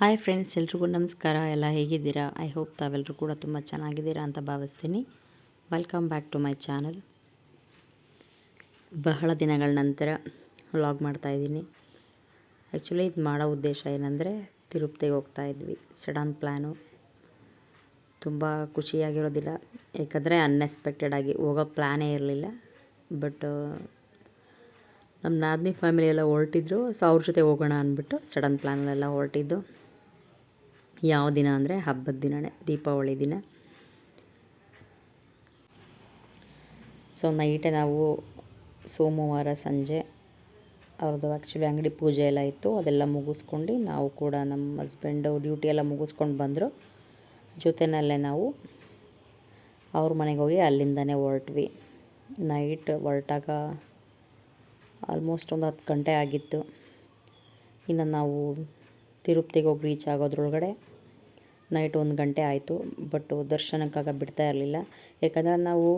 Hi friends, ಎಲ್ರಿಗೂ ನಮಸ್ಕಾರ. ಎಲ್ಲ ಹೇಗಿದ್ದೀರಾ? ಐ ಹೋಪ್ ತಾವೆಲ್ಲರೂ ಕೂಡ ತುಂಬ ಚೆನ್ನಾಗಿದ್ದೀರಾ ಅಂತ ಭಾವಿಸ್ತೀನಿ. Welcome back to my channel ಬಹಳ ದಿನಗಳ ನಂತರ ವ್ಲಾಗ್ ಮಾಡ್ತಾಯಿದ್ದೀನಿ ಆ್ಯಕ್ಚುಲಿ ಇದು ಮಾಡೋ ಉದ್ದೇಶ ಏನಂದರೆ ತಿರುಪತಿಗೆ ಹೋಗ್ತಾ ಇದ್ವಿ. ಸಡನ್ ಪ್ಲ್ಯಾನು ತುಂಬ ಖುಷಿಯಾಗಿರೋದಿಲ್ಲ. ಯಾಕಂದರೆ ಅನ್ಎಕ್ಸ್ಪೆಕ್ಟೆಡ್ ಆಗಿ ಹೋಗೋ ಪ್ಲ್ಯಾನೇ ಇರಲಿಲ್ಲ. ಬಟ್ ನಮ್ಮ ನಾದಿನಿ ಫ್ಯಾಮಿಲಿ ಎಲ್ಲ ಹೊರಟಿದ್ರು. ಸೊ ಅವ್ರ ಜೊತೆ ಹೋಗೋಣ ಅಂದ್ಬಿಟ್ಟು ಸಡನ್ ಪ್ಲ್ಯಾನಲ್ಲೆಲ್ಲ ಹೊರಟಿದ್ದು. ಯಾವ ದಿನ ಅಂದರೆ ಹಬ್ಬದ ದಿನವೇ ದೀಪಾವಳಿ ದಿನ. ಸೊ ನೈಟೇ ನಾವು ಸೋಮವಾರ ಸಂಜೆ ಅವ್ರದ್ದು ಆ್ಯಕ್ಚುಲಿ ಅಂಗಡಿ ಪೂಜೆ ಎಲ್ಲ ಇತ್ತು, ಅದೆಲ್ಲ ಮುಗಿಸ್ಕೊಂಡು ನಾವು ಕೂಡ ನಮ್ಮ ಹಸ್ಬೆಂಡು ಡ್ಯೂಟಿ ಎಲ್ಲ ಮುಗಿಸ್ಕೊಂಡು ಬಂದರು. ಜೊತೆಯಲ್ಲೇ ನಾವು ಅವ್ರ ಮನೆಗೆ ಹೋಗಿ ಅಲ್ಲಿಂದನೇ ಹೊರಟ್ವಿ. ನೈಟ್ ಹೊರಟಾಗ ಆಲ್ಮೋಸ್ಟ್ ಒಂದು ಹತ್ತು ಗಂಟೆ ಆಗಿತ್ತು. ಇನ್ನು ನಾವು ತಿರುಪತಿಗೆ ಹೋಗಿ ರೀಚ್ ಆಗೋದ್ರೊಳಗಡೆ ನೈಟ್ ಒಂದು ಗಂಟೆ ಆಯಿತು, ಬಟ್ ದರ್ಶನಕ್ಕಾಗ ಬಿಡ್ತಾ ಇರಲಿಲ್ಲ. ಯಾಕಂದರೆ ನಾವು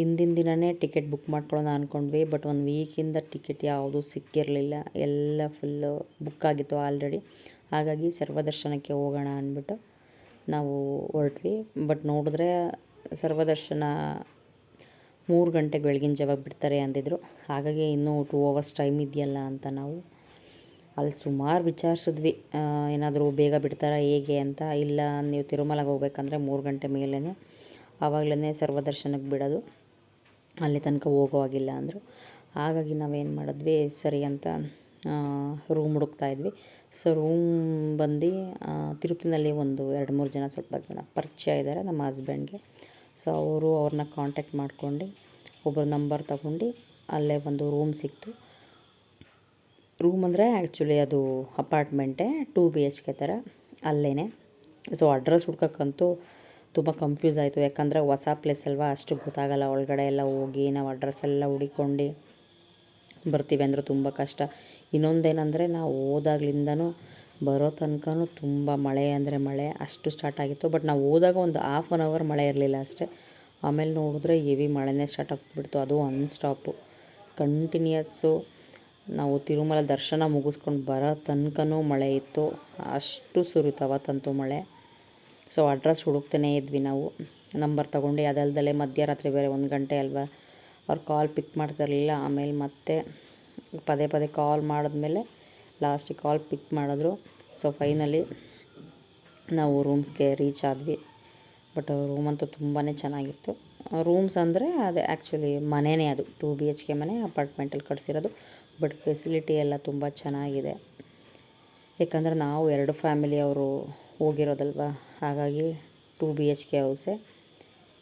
ಹಿಂದಿನ ದಿನವೇ ಟಿಕೆಟ್ ಬುಕ್ ಮಾಡ್ಕೊಳ್ಳೋಣ ಅಂದ್ಕೊಂಡ್ವಿ ಬಟ್ ಒಂದು ವೀಕಿಂದ ಟಿಕೆಟ್ ಯಾವುದೂ ಸಿಕ್ಕಿರಲಿಲ್ಲ. ಎಲ್ಲ ಫುಲ್ಲು ಬುಕ್ ಆಗಿತ್ತು ಆಲ್ರೆಡಿ ಹಾಗಾಗಿ ಸರ್ವದರ್ಶನಕ್ಕೆ ಹೋಗೋಣ ಅಂದ್ಬಿಟ್ಟು ನಾವು ಹೊರಟ್ವಿ. ಬಟ್ ನೋಡಿದ್ರೆ ಸರ್ವದರ್ಶನ ಮೂರು ಗಂಟೆಗೆ ಬೆಳಗಿನ ಜಾವ ಬಿಡ್ತಾರೆ ಅಂದಿದ್ರು. ಹಾಗಾಗಿ ಇನ್ನೂ ಟೂ ಅವರ್ಸ್ ಟೈಮ್ ಇದೆಯಲ್ಲ ಅಂತ ನಾವು ಅಲ್ಲಿ ಸುಮಾರು ವಿಚಾರಿಸಿದ್ವಿ ಏನಾದರೂ ಬೇಗ ಬಿಡ್ತಾರಾ ಹೇಗೆ ಅಂತ, ಇಲ್ಲ ನೀವು ತಿರುಮಲಗೆ ಹೋಗ್ಬೇಕಂದ್ರೆ ಮೂರು ಗಂಟೆ ಮೇಲೇ ಆವಾಗಲೇ ಸರ್ವದರ್ಶನಕ್ಕೆ ಬಿಡೋದು, ಅಲ್ಲಿ ತನಕ ಹೋಗೋವಾಗಿಲ್ಲ ಅಂದರು. ಹಾಗಾಗಿ ನಾವೇನು ಮಾಡಿದ್ವಿ, ಸರಿ ಅಂತ ರೂಮ್ ಹುಡುಕ್ತಾ ಇದ್ವಿ. ಸೊ ರೂಮ್ ಬಂದು ತಿರುಪತಿನಲ್ಲಿ ಒಂದು ಎರಡು ಮೂರು ಜನ ಸ್ವಲ್ಪ ಜನ ಪರಿಚಯ ಇದ್ದಾರೆ ನಮ್ಮ ಹಸ್ಬೆಂಡ್ಗೆ ಸೊ ಅವರು ಅವ್ರನ್ನ ಕಾಂಟ್ಯಾಕ್ಟ್ ಮಾಡ್ಕೊಂಡು ಒಬ್ಬರು ನಂಬರ್ ತಗೊಂಡು ಅಲ್ಲೇ ಒಂದು ರೂಮ್ ಸಿಕ್ತು. ರೂಮ್ ಅಂದರೆ ಆ್ಯಕ್ಚುಲಿ ಅದು ಅಪಾರ್ಟ್ಮೆಂಟೇ ಟೂ ಬಿ ಎಚ್ ಕೆ ಥರ ಅಲ್ಲೇ ಸೊ ಅಡ್ರೆಸ್ ಹುಡ್ಕೋಕ್ಕಂತೂ ತುಂಬ ಕನ್ಫ್ಯೂಸ್ ಆಯಿತು. ಯಾಕಂದರೆ ಹೊಸ ಪ್ಲೇಸ್ ಅಲ್ವಾ, ಅಷ್ಟು ಗೊತ್ತಾಗಲ್ಲ. ಒಳಗಡೆ ಎಲ್ಲ ಹೋಗಿ ನಾವು ಅಡ್ರೆಸ್ ಎಲ್ಲ ಹುಡಿಕೊಂಡು ಬರ್ತೀವಿ ಅಂದರೆ ತುಂಬ ಕಷ್ಟ. ಇನ್ನೊಂದೇನೆಂದರೆ ನಾವು ಹೋದಾಗ್ಲಿಂದನೂ ಬರೋ ತನಕನೂ ತುಂಬ ಮಳೆ ಅಂದರೆ ಮಳೆ, ಅಷ್ಟು ಸ್ಟಾರ್ಟ್ ಆಗಿತ್ತು. ಬಟ್ ನಾವು ಹೋದಾಗ ಒಂದು ಹಾಫ್ ಆನ್ ಅವರ್ ಮಳೆ ಇರಲಿಲ್ಲ ಅಷ್ಟೇ. ಆಮೇಲೆ ನೋಡಿದ್ರೆ ಹೆವಿ ಮಳೆನೇ ಸ್ಟಾರ್ಟ್ ಆಗಿಬಿಡ್ತು. ಅದು ಒನ್ ಸ್ಟಾಪು ಕಂಟಿನ್ಯೂಸ್ಸು ನಾವು ತಿರುಮಲ ದರ್ಶನ ಮುಗಿಸ್ಕೊಂಡು ಬರೋ ತನಕನೂ ಮಳೆ ಇತ್ತು. ಅಷ್ಟು ಸುರಿತು ಅವತ್ತಂತೂ ಮಳೆ. ಸೊ ಅಡ್ರೆಸ್ ಹುಡುಕ್ತಾನೇ ಇದ್ವಿ ನಾವು. ನಂಬರ್ ತೊಗೊಂಡು ಅದಲ್ದಲ್ಲೇ ಮಧ್ಯರಾತ್ರಿ ಬೇರೆ ಒಂದು ಗಂಟೆ ಅಲ್ವಾ? ಅವ್ರು ಕಾಲ್ ಪಿಕ್ ಮಾಡ್ತಿರಲಿಲ್ಲ. ಆಮೇಲೆ ಮತ್ತೆ ಪದೇ ಪದೇ ಕಾಲ್ ಮಾಡಿದ್ಮೇಲೆ ಲಾಸ್ಟಿಗೆ ಕಾಲ್ ಪಿಕ್ ಮಾಡಿದ್ರು. ಸೊ ಫೈನಲಿ ನಾವು ರೂಮ್ಸ್ಗೆ ರೀಚ್ ಆದ್ವಿ. ಬಟ್ ರೂಮ್ ಅಂತೂ ತುಂಬಾ ಚೆನ್ನಾಗಿತ್ತು. ರೂಮ್ಸ್ ಅಂದರೆ ಅದೇ ಆ್ಯಕ್ಚುಲಿ ಮನೆಯೇ ಅದು. ಟು ಬಿ ಎಚ್ ಕೆ ಮನೆ ಅಪಾರ್ಟ್ಮೆಂಟಲ್ಲಿ ಕಟ್ಸಿರೋದು. ಬಟ್ ಫೆಸಿಲಿಟಿ ಎಲ್ಲ ತುಂಬ ಚೆನ್ನಾಗಿದೆ. ಏಕೆಂದರೆ ನಾವು ಎರಡು ಫ್ಯಾಮಿಲಿಯವರು ಹೋಗಿರೋದಲ್ವ? ಹಾಗಾಗಿ ಟೂ ಬಿ ಎಚ್ ಕೆ ಹೌಸೇ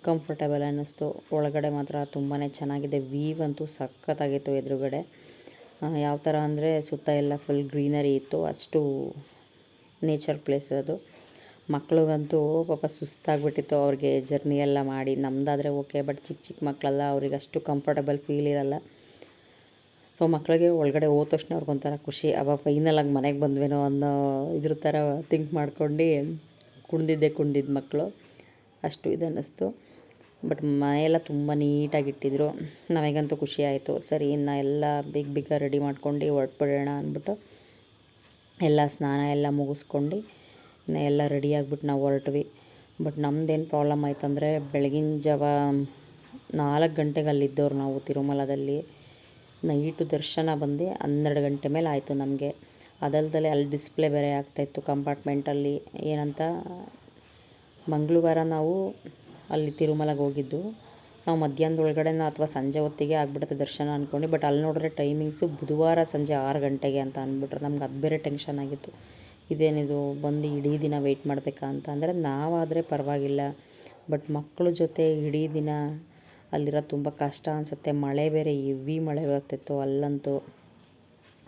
ಕಂಫರ್ಟೇಬಲ್ ಅನ್ನಿಸ್ತು. ಒಳಗಡೆ ಮಾತ್ರ ತುಂಬಾ ಚೆನ್ನಾಗಿದೆ. ವೀವ್ ಅಂತೂ ಸಖತ್ತಾಗಿತ್ತು ಎದುರುಗಡೆ. ಯಾವ ಥರ ಅಂದರೆ ಸುತ್ತ ಎಲ್ಲ ಫುಲ್ ಗ್ರೀನರಿ ಇತ್ತು. ಅಷ್ಟು ನೇಚರ್ ಪ್ಲೇಸ್ ಅದು. ಮಕ್ಳಿಗಂತೂ ಪಾಪ ಸುಸ್ತಾಗ್ಬಿಟ್ಟಿತ್ತು ಅವ್ರಿಗೆ ಜರ್ನಿ ಎಲ್ಲ ಮಾಡಿ. ನಮ್ಮದಾದರೆ ಓಕೆ ಬಟ್ ಚಿಕ್ಕ ಚಿಕ್ಕ ಮಕ್ಕಳೆಲ್ಲ ಅವ್ರಿಗೆ ಅಷ್ಟು ಕಂಫರ್ಟಬಲ್ ಫೀಲ್ ಇರಲ್ಲ. ಸೊ ಮಕ್ಕಳಿಗೆ ಒಳಗಡೆ ಹೋದ ತಕ್ಷಣ ಅವ್ರಿಗೊಂಥರ ಖುಷಿ ಅವ ಫೈನಲಾಗಿ ಮನೆಗೆ ಬಂದ್ವೇನೋ ಅನ್ನೋ ಇದ್ರ ಥರ ಥಿಂಕ್ ಮಾಡ್ಕೊಂಡು ಕುಣ್ದಿದ್ದೆ ಕುಣ್ದಿದ್ದ ಮಕ್ಕಳು ಅಷ್ಟು ಇದು ಅನ್ನಿಸ್ತು. ಬಟ್ ಮನೆಯೆಲ್ಲ ತುಂಬ ನೀಟಾಗಿಟ್ಟಿದ್ರು ನಮಗಂತೂ ಖುಷಿ ಆಯಿತು. ಸರಿ, ಇನ್ನು ಎಲ್ಲ ಬಿಗ್ ಬೇಗ ರೆಡಿ ಮಾಡ್ಕೊಂಡು ಹೊರಟ್ಬಿಡೋಣ ಅಂದ್ಬಿಟ್ಟು ಎಲ್ಲ ಸ್ನಾನ ಎಲ್ಲ ಮುಗಿಸ್ಕೊಂಡು ಇನ್ನು ಎಲ್ಲ ರೆಡಿ ಆಗಿಬಿಟ್ಟು ನಾವು ಹೊರಟ್ವಿ. ಬಟ್ ನಮ್ಮದೇನು ಪ್ರಾಬ್ಲಮ್ ಆಯ್ತಂದರೆ ಬೆಳಗಿನ ಜಾವ ನಾಲ್ಕು ಗಂಟೆಗೆ ಅಲ್ಲಿದ್ದವ್ರು ನಾವು ತಿರುಮಲದಲ್ಲಿ. ನೈಟು ದರ್ಶನ ಬಂದು ಹನ್ನೆರಡು ಗಂಟೆ ಮೇಲೆ ಆಯಿತು ನಮಗೆ. ಅದಲ್ದಲೆ ಅಲ್ಲಿ ಡಿಸ್ಪ್ಲೇ ಬೇರೆ ಆಗ್ತಾಯಿತ್ತು ಕಂಪಾರ್ಟ್ಮೆಂಟಲ್ಲಿ. ಏನಂತ, ಮಂಗಳವಾರ ನಾವು ಅಲ್ಲಿ ತಿರುಮಲಗೆ ಹೋಗಿದ್ದು. ನಾವು ಮಧ್ಯಾಹ್ನದ ಒಳಗಡೆ ಅಥವಾ ಸಂಜೆ ಹೊತ್ತಿಗೆ ಆಗ್ಬಿಡುತ್ತೆ ದರ್ಶನ ಅಂದ್ಕೊಂಡು ಬಟ್ ಅಲ್ಲಿ ನೋಡಿದ್ರೆ ಟೈಮಿಂಗ್ಸು ಬುಧವಾರ ಸಂಜೆ ಆರು ಗಂಟೆಗೆ ಅಂತ ಅಂದ್ಬಿಟ್ರೆ ನಮ್ಗೆ ಅದು ಬೇರೆ ಟೆನ್ಷನ್ ಆಗಿತ್ತು. ಇದೇನಿದು, ಬಂದು ಇಡೀ ದಿನ ವೆಯ್ಟ್ ಮಾಡಬೇಕಾ ಅಂತ. ಅಂದರೆ ನಾವಾದರೆ ಪರವಾಗಿಲ್ಲ. ಬಟ್ ಮಕ್ಕಳ ಜೊತೆ ಇಡೀ ದಿನ ಅಲ್ಲಿರೋದು ತುಂಬ ಕಷ್ಟ ಅನಿಸುತ್ತೆ. ಮಳೆ ಬೇರೆ ಎವಿ ಮಳೆ ಬರ್ತಿತ್ತು. ಅಲ್ಲಂತೂ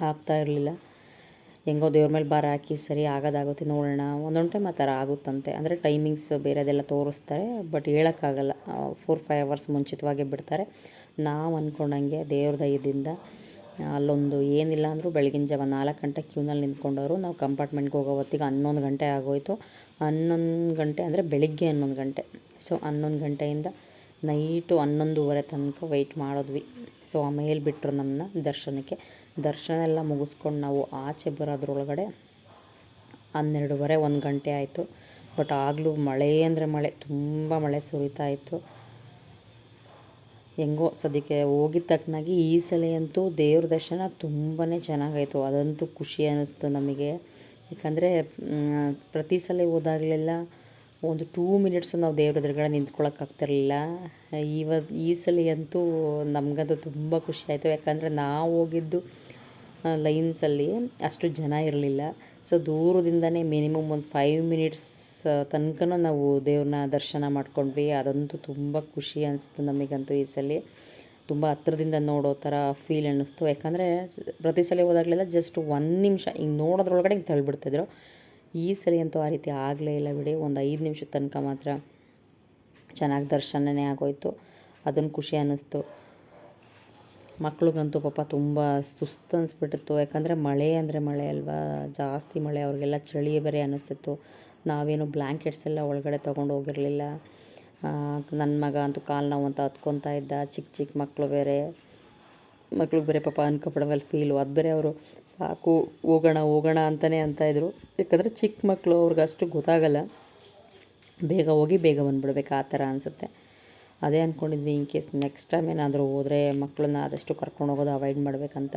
ಆಗ್ತಾ ಇರಲಿಲ್ಲ. ಹೆಂಗೋ ದೇವ್ರ ಮೇಲೆ ಭಾರ ಹಾಕಿ ಸರಿ ಆಗೋದಾಗುತ್ತೆ ನೋಡೋಣ. ಒಂದೊಂದು ಟೈಮ್ ಆ ಥರ ಆಗುತ್ತಂತೆ. ಅಂದರೆ ಟೈಮಿಂಗ್ಸ್ ಬೇರೆದೆಲ್ಲ ತೋರಿಸ್ತಾರೆ ಬಟ್ ಹೇಳೋಕ್ಕಾಗಲ್ಲ. ಫೋರ್ ಫೈವ್ ಅವರ್ಸ್ ಮುಂಚಿತವಾಗೇ ಬಿಡ್ತಾರೆ. ನಾವು ಅಂದ್ಕೊಂಡಂಗೆ ದೇವ್ರ ದಯದಿಂದ ಅಲ್ಲೊಂದು ಏನಿಲ್ಲ ಅಂದರೂ ಬೆಳಗಿನ ಜಾವ ನಾಲ್ಕು ಗಂಟೆ ಕ್ಯೂನಲ್ಲಿ ನಿಂತ್ಕೊಂಡವರು, ನಾವು ಕಂಪಾರ್ಟ್ಮೆಂಟ್ಗೆ ಹೋಗೋ ಹೊತ್ತಿಗೆ ಹನ್ನೊಂದು ಗಂಟೆ ಆಗೋಯಿತು. ಹನ್ನೊಂದು ಗಂಟೆ ಅಂದರೆ ಬೆಳಿಗ್ಗೆ ಹನ್ನೊಂದು ಗಂಟೆ. ಸೊ ಹನ್ನೊಂದು ಗಂಟೆಯಿಂದ ನೈಟು ಹನ್ನೊಂದುವರೆ ತನಕ ವೆಯ್ಟ್ ಮಾಡಿದ್ವಿ. ಸೊ ಆಮೇಲೆ ಬಿಟ್ಟರು ನಮ್ಮನ್ನ ದರ್ಶನಕ್ಕೆ. ದರ್ಶನ ಎಲ್ಲ ಮುಗಿಸ್ಕೊಂಡು ನಾವು ಆಚೆ ಬರೋದ್ರೊಳಗಡೆ ಹನ್ನೆರಡುವರೆ, ಒಂದು ಗಂಟೆ ಆಯಿತು. ಬಟ್ ಆಗಲೂ ಮಳೆ ಅಂದರೆ ಮಳೆ, ತುಂಬ ಮಳೆ ಸುರಿತಾ ಇತ್ತು. ಹೆಂಗೋ ಸದ್ಯಕ್ಕೆ ಹೋಗಿದ ತಕ್ಕನಾಗಿ ಈ ಸಲ ಅಂತೂ ದೇವ್ರ ದರ್ಶನ ತುಂಬಾ ಚೆನ್ನಾಗಾಯಿತು. ಅದಂತೂ ಖುಷಿ ಅನ್ನಿಸ್ತು ನಮಗೆ. ಯಾಕಂದರೆ ಪ್ರತಿ ಸಲ ಹೋದಾಗಲೆಲ್ಲ ಒಂದು ಟೂ ಮಿನಿಟ್ಸು ನಾವು ದೇವ್ರ ಎದುರುಗಡೆ ನಿಂತ್ಕೊಳ್ಳೋಕ್ಕಾಗ್ತಿರ್ಲಿಲ್ಲ ಇವ ಈ ಸಲ ಅಂತೂ ನಮಗಂತೂ ತುಂಬ ಖುಷಿ ಆಯಿತು. ಯಾಕಂದರೆ ನಾವು ಹೋಗಿದ್ದು ಲೈನ್ಸಲ್ಲಿ ಅಷ್ಟು ಜನ ಇರಲಿಲ್ಲ. ಸೊ ದೂರದಿಂದನೇ ಮಿನಿಮಮ್ ಒಂದು ಫೈವ್ ಮಿನಿಟ್ಸ್ ತನಕನೂ ನಾವು ದೇವ್ರನ್ನ ದರ್ಶನ ಮಾಡ್ಕೊಂಡ್ವಿ. ಅದಂತೂ ತುಂಬ ಖುಷಿ ಅನಿಸ್ತು ನಮಗಂತೂ ಈ ಸಲ. ತುಂಬ ಹತ್ರದಿಂದ ನೋಡೋ ಥರ ಫೀಲ್ ಅನ್ನಿಸ್ತು. ಯಾಕಂದರೆ ಪ್ರತಿ ಸಲ ಹೋದಾಗಲೆಲ್ಲ ಜಸ್ಟ್ ಒಂದು ನಿಮಿಷ, ಹಿಂಗೆ ನೋಡೋದ್ರೊಳಗಡೆ ಹಿಂಗೆ ತಳ್ಳಿಬಿಡ್ತಿದ್ರು ಈ ಸರಿ ಅಂತೂ ಆ ರೀತಿ ಆಗಲೇ ಇಲ್ಲ ಬಿಡಿ. ಒಂದು ಐದು ನಿಮಿಷದ ತನಕ ಮಾತ್ರ ಚೆನ್ನಾಗಿ ದರ್ಶನವೇ ಆಗೋಯ್ತು. ಅದನ್ನು ಖುಷಿ ಅನ್ನಿಸ್ತು. ಮಕ್ಳಿಗಂತೂ ಪಾಪ ತುಂಬ ಸುಸ್ತು ಅನಿಸ್ಬಿಟ್ಟಿತ್ತು. ಯಾಕಂದರೆ ಮಳೆ ಅಂದರೆ ಮಳೆ ಅಲ್ವಾ? ಜಾಸ್ತಿ ಮಳೆ, ಅವ್ರಿಗೆಲ್ಲ ಚಳಿ ಬೇರೆ ಅನ್ನಿಸ್ತಿತ್ತು ನಾವೇನು ಬ್ಲ್ಯಾಂಕೆಟ್ಸ್ ಎಲ್ಲ ಒಳಗಡೆ ತೊಗೊಂಡು ಹೋಗಿರಲಿಲ್ಲ. ನನ್ನ ಮಗ ಅಂತೂ ಕಾಲು ನೋವು ಅಂತ ಹತ್ಕೊತಾ ಇದ್ದ. ಚಿಕ್ಕ ಚಿಕ್ಕ ಮಕ್ಕಳು ಬೇರೆ. ಮಕ್ಳಿಗೆ ಬೇರೆ ಪಾಪ ಅನ್ಕಂಫರ್ಟಬಲ್ ಫೀಲು ಅದು ಬೇರೆ ಅವರು ಸಾಕು, ಹೋಗೋಣ ಹೋಗೋಣ ಅಂತಲೇ ಅಂತ ಇದ್ದರು ಯಾಕಂದರೆ ಚಿಕ್ಕ ಮಕ್ಕಳು ಅವ್ರಿಗೆ ಅಷ್ಟು ಗೊತ್ತಾಗಲ್ಲ. ಬೇಗ ಹೋಗಿ ಬೇಗ ಬಂದುಬಿಡ್ಬೇಕು, ಆ ಥರ ಅನಿಸುತ್ತೆ. ಅದೇ ಅಂದ್ಕೊಂಡಿದ್ವಿ ಇನ್ ಕೇಸ್ ನೆಕ್ಸ್ಟ್ ಟೈಮ್ ಏನಾದರೂ ಹೋದರೆ ಮಕ್ಕಳನ್ನ ಆದಷ್ಟು ಕರ್ಕೊಂಡು ಹೋಗೋದು ಅವಾಯ್ಡ್ ಮಾಡಬೇಕಂತ.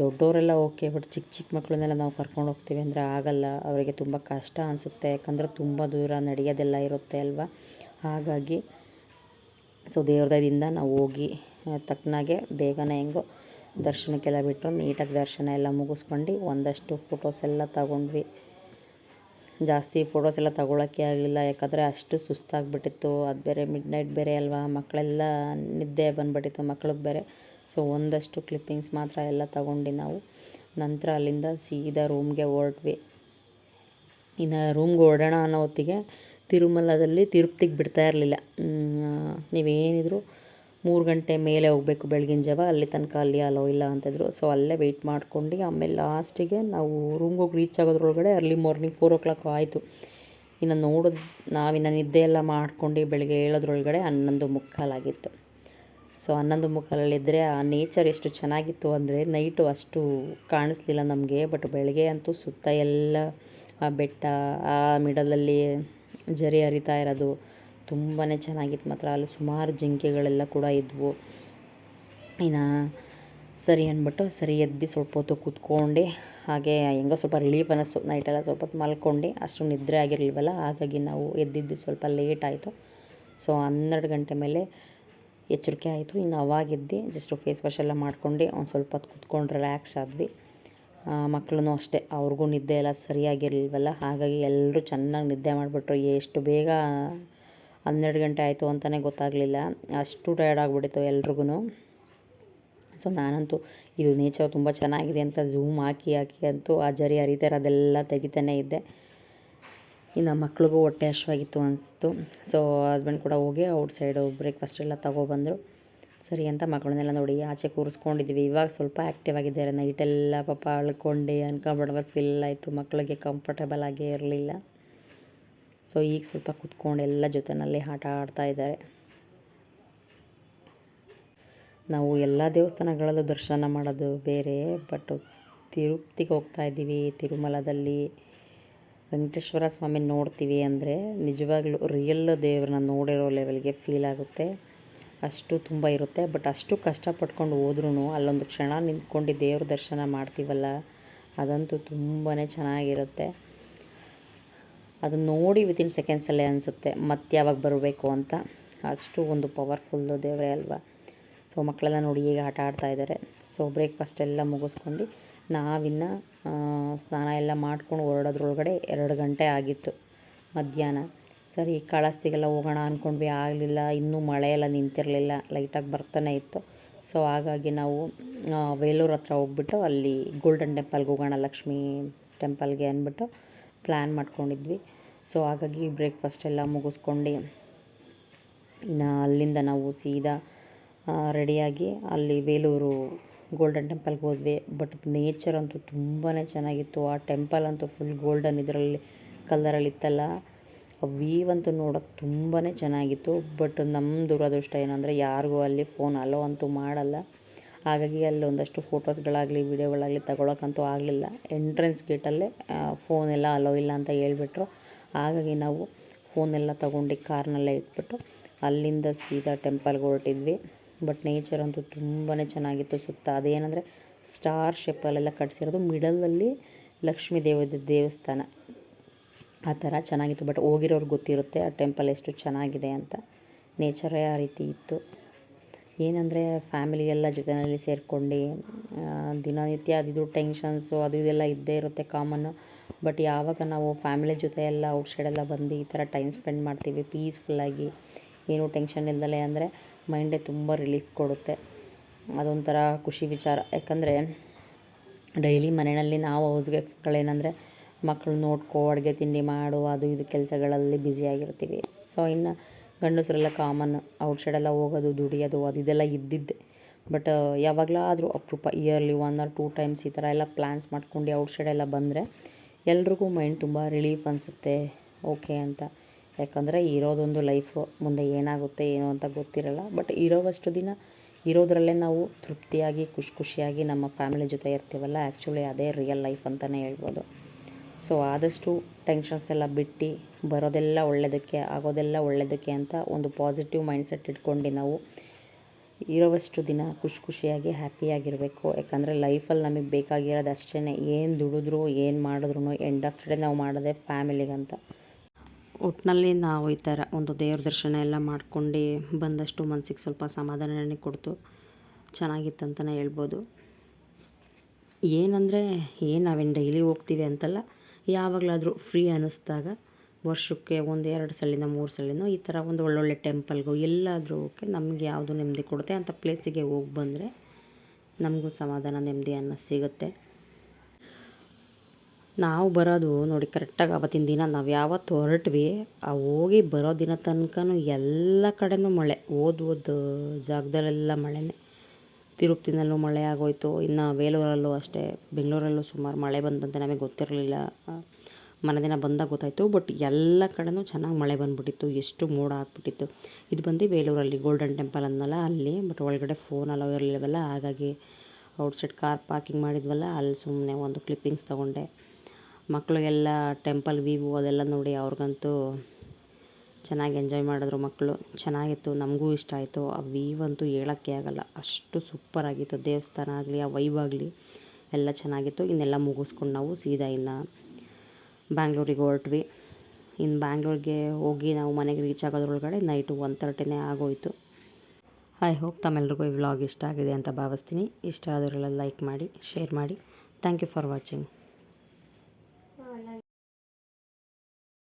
ದೊಡ್ಡವರೆಲ್ಲ ಓಕೆ ಬಟ್ ಚಿಕ್ಕ ಚಿಕ್ಕ ಮಕ್ಕಳನ್ನೆಲ್ಲ ನಾವು ಕರ್ಕೊಂಡು ಹೋಗ್ತೀವಿ ಅಂದರೆ ಆಗಲ್ಲ. ಅವರಿಗೆ ತುಂಬ ಕಷ್ಟ ಅನಿಸುತ್ತೆ. ಯಾಕಂದರೆ ತುಂಬ ದೂರ ನಡೆಯೋದೆಲ್ಲ ಇರುತ್ತೆ ಅಲ್ವಾ? ಹಾಗಾಗಿ, ಸೊ ದೇವ್ರದಿಂದ ನಾವು ಹೋಗಿ ತಕ್ಕನಾಗೆ ಬೇಗನೆ ಹೆಂಗೋ ದರ್ಶನಕ್ಕೆಲ್ಲ ಬಿಟ್ಟರು ನೀಟಾಗಿ ದರ್ಶನ ಎಲ್ಲ ಮುಗಿಸ್ಕೊಂಡು ಒಂದಷ್ಟು ಫೋಟೋಸ್ ಎಲ್ಲ ತಗೊಂಡ್ವಿ. ಜಾಸ್ತಿ ಫೋಟೋಸ್ ಎಲ್ಲ ತಗೊಳ್ಳೋಕ್ಕೆ ಆಗಲಿಲ್ಲ. ಯಾಕಂದರೆ ಅಷ್ಟು ಸುಸ್ತಾಗಿಬಿಟ್ಟಿತ್ತು. ಅದು ಬೇರೆ ಮಿಡ್ ನೈಟ್ ಬೇರೆ ಅಲ್ವಾ? ಮಕ್ಕಳೆಲ್ಲ ನಿದ್ದೆ ಬಂದ್ಬಿಟ್ಟಿತ್ತು ಮಕ್ಳಿಗೆ ಬೇರೆ. ಸೊ ಒಂದಷ್ಟು ಕ್ಲಿಪ್ಪಿಂಗ್ಸ್ ಮಾತ್ರ ಎಲ್ಲ ತಗೊಂಡು ನಾವು ನಂತರ ಅಲ್ಲಿಂದ ಸೀದಾ ರೂಮ್ಗೆ ಹೊರಟ್ವಿ. ಇನ್ನು ರೂಮ್ಗೆ ಹೊರಡೋಣ ಅನ್ನೋ ಹೊತ್ತಿಗೆ ತಿರುಮಲದಲ್ಲಿ ತಿರುಪ್ತಿಗೆ ಬಿಡ್ತಾ ಇರಲಿಲ್ಲ. ನೀವೇನಿದ್ರು ಮೂರು ಗಂಟೆ ಮೇಲೆ ಹೋಗಬೇಕು ಬೆಳಗಿನ ಜಾವ, ಅಲ್ಲಿ ತನಕ ಅಲ್ಲಿ ಅಲೋ ಇಲ್ಲ ಅಂತಿದ್ರು ಸೊ ಅಲ್ಲೇ ವೆಯ್ಟ್ ಮಾಡ್ಕೊಂಡು ಆಮೇಲೆ ಲಾಸ್ಟಿಗೆ ನಾವು ರೂಮ್ಗೆ ಹೋಗಿ ರೀಚ್ ಆಗೋದ್ರೊಳಗಡೆ early morning four o'clock ಆಯಿತು. ಇನ್ನು ನೋಡೋದು, ನಾವಿನ್ನು ನಿದ್ದೆ ಎಲ್ಲ ಮಾಡ್ಕೊಂಡು ಬೆಳಗ್ಗೆ ಹೇಳೋದ್ರೊಳಗಡೆ ಹನ್ನೊಂದು ಮುಕ್ಕಾಲಾಗಿತ್ತು ಸೊ ಹನ್ನೊಂದು ಮುಕ್ಕಾಲಲ್ಲಿದ್ದರೆ ಆ ನೇಚರ್ ಎಷ್ಟು ಚೆನ್ನಾಗಿತ್ತು ಅಂದರೆ ನೈಟು ಅಷ್ಟು ಕಾಣಿಸ್ಲಿಲ್ಲ ನಮಗೆ. ಬಟ್ ಬೆಳಗ್ಗೆ ಅಂತೂ ಸುತ್ತ ಎಲ್ಲ ಆ ಬೆಟ್ಟ, ಆ ಮಿಡಲಲ್ಲಿ ಜರಿ ಹರಿತಾ ಇರೋದು ತುಂಬಾ ಚೆನ್ನಾಗಿತ್ತು. ಮಾತ್ರ ಅಲ್ಲಿ ಸುಮಾರು ಜಿಂಕೆಗಳೆಲ್ಲ ಕೂಡ ಇದ್ವು. ಇನ್ನು ಸರಿ ಅಂದ್ಬಿಟ್ಟು ಸರಿ ಎದ್ದು ಸ್ವಲ್ಪ ಹೊತ್ತು ಕೂತ್ಕೊಂಡು. ಹಾಗೆ ಹೆಂಗೋ ಸ್ವಲ್ಪ ರಿಲೀಫ್ ಅನ್ನಿಸ್ತು. ನೈಟೆಲ್ಲ ಸ್ವಲ್ಪ ಹೊತ್ತು ಮಲ್ಕೊಂಡು. ಅಷ್ಟು ನಿದ್ರೆ ಆಗಿರಲಿಲ್ವಲ್ಲ? ಹಾಗಾಗಿ ನಾವು ಎದ್ದಿದ್ದು ಸ್ವಲ್ಪ ಲೇಟ್ ಆಯಿತು. ಸೊ ಹನ್ನೆರಡು ಗಂಟೆ ಮೇಲೆ ಎಚ್ಚರಿಕೆ ಆಯಿತು. ಇನ್ನು ಅವಾಗಿದ್ದು ಜಸ್ಟ್ ಫೇಸ್ ವಾಶ್ ಎಲ್ಲ ಮಾಡ್ಕೊಂಡು. ಒಂದು ಸ್ವಲ್ಪ ಹೊತ್ತು ಕುತ್ಕೊಂಡು ರಿಲ್ಯಾಕ್ಸ್ ಆದ್ವಿ. ಮಕ್ಕಳು ಅಷ್ಟೇ. ಅವ್ರಿಗೂ ನಿದ್ದೆ ಎಲ್ಲ ಸರಿಯಾಗಿರಲಿಲ್ವಲ್ಲ ಹಾಗಾಗಿ ಎಲ್ಲರೂ ಚೆನ್ನಾಗಿ ನಿದ್ದೆ ಮಾಡಿಬಿಟ್ರು. ಎಷ್ಟು ಬೇಗ ಹನ್ನೆರಡು ಗಂಟೆ ಆಯಿತು ಅಂತಲೇ ಗೊತ್ತಾಗಲಿಲ್ಲ. ಅಷ್ಟು ಟಯರ್ಡ್ ಆಗಿಬಿಟ್ಟಿತ್ತು ಎಲ್ರಿಗೂ ಸೊ ನಾನಂತೂ, ಇದು ನೇಚರ್ ತುಂಬ ಚೆನ್ನಾಗಿದೆ ಅಂತ ಝೂಮ್ ಹಾಕಿ ಹಾಕಿ ಅಂತೂ ಆ ಜರಿ ಹರಿತಾರ ಅದೆಲ್ಲ ತೆಗಿತಾನೆ ಇದ್ದೆ. ಇನ್ನು ಮಕ್ಳಿಗೂ ಹೊಟ್ಟೆ ಹಶ್ವಾಗಿತ್ತು ಅನಿಸ್ತು. ಸೊ ಹಸ್ಬೆಂಡ್ ಕೂಡ ಹೋಗಿ ಔಟ್ ಸೈಡು ಬ್ರೇಕ್ಫಾಸ್ಟ್ ಎಲ್ಲ ತೊಗೊಬಂದರು ಸರಿ ಅಂತ ಮಕ್ಕಳನ್ನೆಲ್ಲ ನೋಡಿ ಆಚೆ ಕೂರಿಸ್ಕೊಂಡಿದ್ವಿ. ಇವಾಗ ಸ್ವಲ್ಪ ಆ್ಯಕ್ಟಿವ್ ಆಗಿದ್ದಾರೆ ನೈಟೆಲ್ಲ ಪಾಪ ಅಳ್ಕೊಂಡು ಅನ್ಕಂಫರ್ಟಬಲ್ ಫೀಲ್ ಆಯಿತು. ಮಕ್ಕಳಿಗೆ ಕಂಫರ್ಟಬಲ್ ಆಗೇ ಇರಲಿಲ್ಲ. ಸೊ ಈಗ ಸ್ವಲ್ಪ ಕುತ್ಕೊಂಡು ಎಲ್ಲ ಜೊತೆಯಲ್ಲಿ ಆಟ ಆಡ್ತಾ ಇದ್ದಾರೆ. ನಾವು ಎಲ್ಲ ದೇವಸ್ಥಾನಗಳಲ್ಲೂ ದರ್ಶನ ಮಾಡೋದು ಬೇರೆ, ಬಟ್ ತಿರುಪ್ತಿಗೆ ಹೋಗ್ತಾ ಇದ್ದೀವಿ. ತಿರುಮಲದಲ್ಲಿ ವೆಂಕಟೇಶ್ವರ ಸ್ವಾಮಿ ನೋಡ್ತೀವಿ ಅಂದರೆ ನಿಜವಾಗ್ಲೂ ರಿಯಲ್ ದೇವ್ರನ್ನ ನೋಡಿರೋ ಲೆವೆಲ್ಗೆ ಫೀಲ್ ಆಗುತ್ತೆ. ಅಷ್ಟು ತುಂಬ ಇರುತ್ತೆ, ಬಟ್ ಅಷ್ಟು ಕಷ್ಟಪಟ್ಕೊಂಡು ಹೋದ್ರೂ ಅಲ್ಲೊಂದು ಕ್ಷಣ ನಿಂತ್ಕೊಂಡು ದೇವ್ರ ದರ್ಶನ ಮಾಡ್ತೀವಲ್ಲ, ಅದಂತೂ ತುಂಬಾ ಚೆನ್ನಾಗಿರುತ್ತೆ. ಅದನ್ನ ನೋಡಿ ವಿತಿನ್ ಸೆಕೆಂಡ್ಸಲ್ಲೇ ಅನಿಸುತ್ತೆ, ಮತ್ತೆ ಯಾವಾಗ ಬರಬೇಕು ಅಂತ. ಅಷ್ಟು ಒಂದು ಪವರ್ಫುಲ್ಲು ದೇವರೇ ಅಲ್ವಾ. ಸೊ ಮಕ್ಕಳೆಲ್ಲ ನೋಡಿ ಈಗ ಆಟ ಆಡ್ತಾ ಇದ್ದಾರೆ ಸೊ ಬ್ರೇಕ್ಫಾಸ್ಟ್ ಎಲ್ಲ ಮುಗಿಸ್ಕೊಂಡು ನಾವಿನ್ನು ಸ್ನಾನ ಎಲ್ಲ ಮಾಡ್ಕೊಂಡು ಹೊರಡೋದ್ರೊಳಗಡೆ ಎರಡು ಗಂಟೆ ಆಗಿತ್ತು ಮಧ್ಯಾಹ್ನ. ಸರಿ, ಕಾಳಸ್ತಿಗೆಲ್ಲ ಹೋಗೋಣ ಅಂದ್ಕೊಂಡ್ವಿ ಆಗಲಿಲ್ಲ, ಇನ್ನೂ ಮಳೆ ಎಲ್ಲ ನಿಂತಿರಲಿಲ್ಲ ಲೈಟಾಗಿ ಬರ್ತಾನೆ ಇತ್ತು. ಸೊ ಹಾಗಾಗಿ ನಾವು ವೇಲೂರು ಹತ್ರ ಹೋಗ್ಬಿಟ್ಟು ಅಲ್ಲಿ ಗೋಲ್ಡನ್ ಟೆಂಪಲ್ಗೆ ಹೋಗೋಣ, ಲಕ್ಷ್ಮೀ ಟೆಂಪಲ್ಗೆ ಅಂದ್ಬಿಟ್ಟು ಪ್ಲ್ಯಾನ್ ಮಾಡ್ಕೊಂಡಿದ್ವಿ. ಸೊ ಹಾಗಾಗಿ ಬ್ರೇಕ್ಫಾಸ್ಟ್ ಎಲ್ಲ ಮುಗಿಸ್ಕೊಂಡು. ಇನ್ನು ಅಲ್ಲಿಂದ ನಾವು ಸೀದಾ ರೆಡಿಯಾಗಿ ಅಲ್ಲಿ ಬೇಲೂರು ಗೋಲ್ಡನ್ ಟೆಂಪಲ್ಗೆ ಹೋದ್ವಿ. ಬಟ್ ನೇಚರ್ ಅಂತೂ ತುಂಬಾ ಚೆನ್ನಾಗಿತ್ತು. ಆ ಟೆಂಪಲ್ ಅಂತೂ ಫುಲ್ ಗೋಲ್ಡನ್ ಇದರಲ್ಲಿ ಕಲರಲ್ಲಿ ಇತ್ತಲ್ಲ. ವೀವ್ ಅಂತೂ ನೋಡೋಕೆ ತುಂಬಾ ಚೆನ್ನಾಗಿತ್ತು. ಬಟ್ ನಮ್ಮ ದುರದೃಷ್ಟ ಏನಂದರೆ ಯಾರಿಗೂ ಅಲ್ಲಿ ಫೋನ್ ಅಲೋ ಅಂತೂ ಮಾಡಲ್ಲ. ಹಾಗಾಗಿ ಅಲ್ಲಿ ಒಂದಷ್ಟು ಫೋಟೋಸ್ಗಳಾಗಲಿ ವೀಡಿಯೋಗಳಾಗಲಿ ತಗೊಳಕ್ಕಂತೂ ಆಗಲಿಲ್ಲ. ಎಂಟ್ರೆನ್ಸ್ ಗೇಟಲ್ಲೇ ಫೋನೆಲ್ಲ ಅಲೋ ಇಲ್ಲ ಅಂತ ಹೇಳ್ಬಿಟ್ರು. ಹಾಗಾಗಿ ನಾವು ಫೋನೆಲ್ಲ ತಗೊಂಡು ಕಾರ್ನಲ್ಲೇ ಇಟ್ಬಿಟ್ಟು ಅಲ್ಲಿಂದ ಸೀದಾ ಟೆಂಪಲ್ಗೆ ಹೊರಟಿದ್ವಿ. ಬಟ್ ನೇಚರ್ ಅಂತೂ ತುಂಬಾ ಚೆನ್ನಾಗಿತ್ತು ಸುತ್ತ. ಅದೇನಂದರೆ ಸ್ಟಾರ್ ಶೇಪಲ್ಲೆಲ್ಲ ಕಟ್ಸಿರೋದು ಮಿಡಲಲ್ಲಿ ಲಕ್ಷ್ಮೀ ದೇವದ ದೇವಸ್ಥಾನ. ಆ ಥರ ಚೆನ್ನಾಗಿತ್ತು. ಬಟ್ ಹೋಗಿರೋರ್ಗೆ ಗೊತ್ತಿರುತ್ತೆ ಆ ಟೆಂಪಲ್ ಎಷ್ಟು ಚೆನ್ನಾಗಿದೆ ಅಂತ. ನೇಚರೇ ಆ ರೀತಿ ಇತ್ತು. ಏನಂದರೆ ಫ್ಯಾಮಿಲಿ ಎಲ್ಲ ಜೊತೆಯಲ್ಲಿ ಸೇರಿಕೊಂಡು ದಿನನಿತ್ಯ ಅದಿದು ಟೆನ್ಷನ್ಸು ಅದು ಇದೆಲ್ಲ ಇದ್ದೇ ಇರುತ್ತೆ ಕಾಮನ್ನು ಬಟ್ ಯಾವಾಗ ನಾವು ಫ್ಯಾಮಿಲಿ ಜೊತೆ ಎಲ್ಲ ಔಟ್ಸೈಡೆಲ್ಲ ಬಂದು ಈ ಥರ ಟೈಮ್ ಸ್ಪೆಂಡ್ ಮಾಡ್ತೀವಿ ಪೀಸ್ಫುಲ್ಲಾಗಿ ಏನೂ ಟೆನ್ಷನ್ ಇಲ್ದಲೆ ಅಂದರೆ ಮೈಂಡೇ ತುಂಬ ರಿಲೀಫ್ ಕೊಡುತ್ತೆ. ಅದೊಂಥರ ಖುಷಿ ವಿಚಾರ. ಯಾಕಂದರೆ ಡೈಲಿ ಮನೆಯಲ್ಲಿ ನಾವು ಹೌಸ್ ವೈಫ್ಗಳೇನಂದರೆ ಮಕ್ಕಳು ನೋಡ್ಕೋ, ಅಡುಗೆ ತಿಂಡಿ ಮಾಡು, ಅದು ಇದು ಕೆಲಸಗಳಲ್ಲಿ ಬ್ಯುಸಿಯಾಗಿರ್ತೀವಿ ಸೊ ಇನ್ನು ಗಂಡಸರೆಲ್ಲ ಕಾಮನ್ ಔಟ್ ಸೈಡೆಲ್ಲ ಹೋಗೋದು, ದುಡಿಯೋದು, ಅದು ಇದೆಲ್ಲ ಇದ್ದಿದ್ದೆ. ಬಟ್ ಯಾವಾಗಲಾದರೂ ಅಪರೂಪ yearly one or two times ಈ ಥರ ಎಲ್ಲ ಪ್ಲ್ಯಾನ್ಸ್ ಮಾಡ್ಕೊಂಡು ಔಟ್ ಸೈಡೆಲ್ಲ ಬಂದರೆ ಎಲ್ರಿಗೂ ಮೈಂಡ್ ತುಂಬ ರಿಲೀಫ್ ಅನಿಸುತ್ತೆ. ಓಕೆ ಅಂತ. ಯಾಕಂದರೆ ಇರೋದೊಂದು ಲೈಫು ಮುಂದೆ ಏನಾಗುತ್ತೆ, ಏನು ಅಂತ ಗೊತ್ತಿರಲ್ಲ. ಬಟ್ ಇರೋವಷ್ಟು ದಿನ ಇರೋದರಲ್ಲೇ ನಾವು ತೃಪ್ತಿಯಾಗಿ, ಖುಷಿ ಖುಷಿಯಾಗಿ ನಮ್ಮ ಫ್ಯಾಮಿಲಿ ಜೊತೆ ಇರ್ತೀವಲ್ಲ ಆ್ಯಕ್ಚುಲಿ ಅದೇ ರಿಯಲ್ ಲೈಫ್ ಅಂತಲೇ ಹೇಳ್ಬೋದು. ಸೊ ಆದಷ್ಟು ಟೆನ್ಷನ್ಸ್ ಎಲ್ಲ ಬಿಟ್ಟು ಬರೋದೆಲ್ಲ ಒಳ್ಳೆಯದಕ್ಕೆ ಆಗೋದೆಲ್ಲ ಒಳ್ಳೆಯದಕ್ಕೆ ಅಂತ ಒಂದು ಪಾಸಿಟಿವ್ ಮೈಂಡ್ಸೆಟ್ ಇಟ್ಕೊಂಡು ನಾವು ಇರೋವಷ್ಟು ದಿನ ಖುಷಿ ಖುಷಿಯಾಗಿ ಹ್ಯಾಪಿಯಾಗಿರಬೇಕು ಯಾಕಂದರೆ ಲೈಫಲ್ಲಿ ನಮಗೆ ಬೇಕಾಗಿರೋದು ಅಷ್ಟೇ ಏನು ದುಡಿದ್ರು, ಏನು ಮಾಡಿದ್ರು ಎಂಡ್ ಆಫ್ ಡೇ ನಾವು ಮಾಡೋದೆ ಫ್ಯಾಮಿಲಿಗಂತ ಒಟ್ಟಿನಲ್ಲಿ ನಾವು ಈ ಥರ ಒಂದು ದೇವ್ರ ದರ್ಶನ ಎಲ್ಲ ಮಾಡ್ಕೊಂಡು ಬಂದಷ್ಟು ಮನಸ್ಸಿಗೆ ಸ್ವಲ್ಪ ಸಮಾಧಾನನೇ ಕೊಡ್ತು. ಚೆನ್ನಾಗಿತ್ತಂತಲೇ ಹೇಳ್ಬೋದು. ಏನಂದರೆ, ಏನು ನಾವೇನು ಡೈಲಿ ಹೋಗ್ತೀವಿ ಅಂತಲ್ಲ ಯಾವಾಗಲಾದರೂ ಫ್ರೀ ಅನ್ನಿಸ್ದಾಗ ವರ್ಷಕ್ಕೆ ಒಂದು ಎರಡು ಸಲಿಂದ ಮೂರು ಸಲಿನೋ ಈ ಥರ ಒಂದು ಒಳ್ಳೊಳ್ಳೆ ಟೆಂಪಲ್ಗೋ ಎಲ್ಲಾದರೂ ಓಕೆ ನಮ್ಗೆ ಯಾವುದು ನೆಮ್ಮದಿ ಕೊಡುತ್ತೆ ಅಂಥ ಪ್ಲೇಸಿಗೆ ಹೋಗಿ ಬಂದರೆ ನಮಗೂ ಸಮಾಧಾನ, ನೆಮ್ಮದಿ ಅನ್ನೋ ಸಿಗುತ್ತೆ. ನಾವು ಬರೋದು ನೋಡಿ ಕರೆಕ್ಟಾಗಿ ಅವತ್ತಿನ ದಿನ ನಾವು ಯಾವತ್ತು ಹೊರಟ್ವಿ, ಆ ಹೋಗಿ ಬರೋ ದಿನ ತನಕನೂ ಎಲ್ಲ ಕಡೆನೂ ಮಳೆ ಓದ್ ಜಾಗದಲ್ಲೆಲ್ಲ ಮಳೆನೇ. ತಿರುಪ್ತಿನಲ್ಲೂ ಮಳೆ ಆಗೋಯ್ತು. ಇನ್ನು ವೇಲೂರಲ್ಲೂ ಅಷ್ಟೇ, ಬೆಂಗಳೂರಲ್ಲೂ ಸುಮಾರು ಮಳೆ ಬಂದಂತೆ ನಮಗೆ ಗೊತ್ತಿರಲಿಲ್ಲ. ಮನೆ ದಿನ ಬಂದಾಗ ಗೊತ್ತಾಯಿತು, ಬಟ್ ಎಲ್ಲ ಕಡೆಯೂ ಚೆನ್ನಾಗಿ ಮಳೆ ಬಂದುಬಿಟ್ಟಿತ್ತು, ಎಷ್ಟು ಮೋಡ ಹಾಕ್ಬಿಟ್ಟಿತ್ತು ಇದು ಬಂದು ಬೇಲೂರಲ್ಲಿ ಗೋಲ್ಡನ್ ಟೆಂಪಲ್ ಅಂದಲ್ಲ ಅಲ್ಲಿ, ಬಟ್ ಒಳಗಡೆ ಫೋನ್ ಅಲೋ ಇರಲಿಲ್ಲವಲ್ಲ ಹಾಗಾಗಿ ಔಟ್ಸೈಡ್ ಕಾರ್ ಪಾರ್ಕಿಂಗ್ ಮಾಡಿದ್ವಲ್ಲ, ಅಲ್ಲಿ ಸುಮ್ಮನೆ ಒಂದು ಕ್ಲಿಪ್ಪಿಂಗ್ಸ್ ತೊಗೊಂಡೆ. ಮಕ್ಕಳಿಗೆಲ್ಲ ಟೆಂಪಲ್ ವ್ಯೂ ಅದೆಲ್ಲ ನೋಡಿ ಅವ್ರಿಗಂತೂ ಚೆನ್ನಾಗಿ ಎಂಜಾಯ್ ಮಾಡಿದ್ರು ಮಕ್ಕಳು. ಚೆನ್ನಾಗಿತ್ತು, ನಮಗೂ ಇಷ್ಟ ಆಯಿತು. ಆ ವೀವ್ ಅಂತೂ ಹೇಳೋಕ್ಕೆ ಆಗಲ್ಲ. ಅಷ್ಟು ಸೂಪರಾಗಿತ್ತು ದೇವಸ್ಥಾನ ಆಗಲಿ, ಆ ವೈವ್ ಆಗಲಿ, ಎಲ್ಲ ಚೆನ್ನಾಗಿತ್ತು. ಇನ್ನೆಲ್ಲ ಮುಗಿಸ್ಕೊಂಡು ನಾವು ಸೀದಾ ಇನ್ನು ಬ್ಯಾಂಗ್ಳೂರಿಗೆ ಹೊರಟ್ವಿ. ಇನ್ನು ಬ್ಯಾಂಗ್ಳೂರಿಗೆ ಹೋಗಿ ನಾವು ಮನೆಗೆ ರೀಚ್ ಆಗೋದ್ರೊಳಗಡೆ ನೈಟು ಒನ್ ತರ್ಟಿನೇ ಆಗೋಯಿತು. ಐ ಹೋಪ್ ತಮ್ಮೆಲ್ರಿಗೂ ಈ ವ್ಲಾಗ್ ಇಷ್ಟ ಆಗಿದೆ ಅಂತ ಭಾವಿಸ್ತೀನಿ. ಇಷ್ಟ ಆದವರೆಲ್ಲ ಲೈಕ್ ಮಾಡಿ ಶೇರ್ ಮಾಡಿ. Thank you for watching